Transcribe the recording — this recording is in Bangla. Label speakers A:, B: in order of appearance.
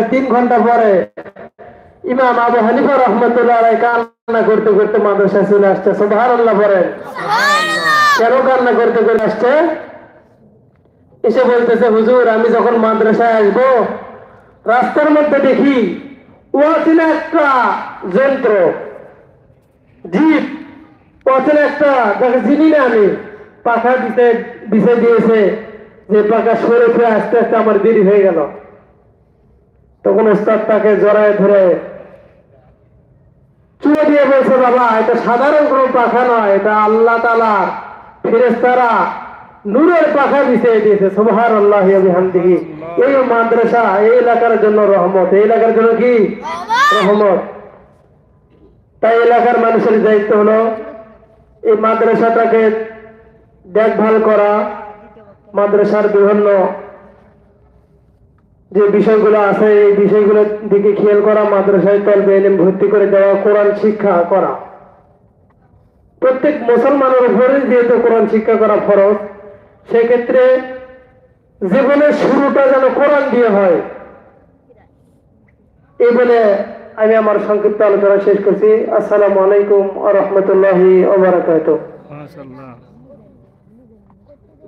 A: মাদ্রাসায় তিন ঘণ্টা পরে ইমাম আবু হানিফা রহমতুল্লাহ কান্না করতে করতে মাদ্রাসায় চলে আসছে সোভার আল্লাহ পরে কেন কান্না করতে করে আসছে? এসে বলতেছে হুজুর আমি যখন মাদ্রাসায় আসব রাস্তার মধ্যে দেখি একটা যন্ত্র জিপ একটা চিনি না আমি পাখা দিতে দিতে দিয়েছে যে পাখা সরে ফিরে আস্তে আস্তে আমার দেরি হয়ে গেল। তখন ওস্তাদ তাকে জড়ায় ধরে চুয়ে দিয়ে বলছে বাবা এটা সাধারণ কোনো পাখা নয় এটা আল্লাহ তালা ফেরেস্তারা নূরের পাখা বিছিয়ে দিয়েছে। সুবহান আল্লাহ বিহামদিহি। এই মাদ্রাসা এই এলাকার জন্য রহমত। এই এলাকার জন্য কি? রহমত। তাই এলাকার মানুষের দায়িত্ব হলো এই মাদ্রাসাটাকে দেখভাল করা মাদ্রাসার বিভিন্ন যে বিষয়গুলো আছে, এই বিষয়গুলোর দিকে খেয়াল করা, মাদ্রাসায় তলবে এলেম ভর্তি করে দেওয়া, কোরআন শিক্ষা করা। প্রত্যেক মুসলমানের উপরে যেহেতু কোরআন শিক্ষা করা ফরজ, সেক্ষেত্রে জীবনের শুরুটা যেন কোরআন দিয়ে হয়। এই বলে আমি আমার সংক্ষিপ্ত আলোচনা শেষ করছি। আসসালামু আলাইকুম আ রহমতুল্লাহি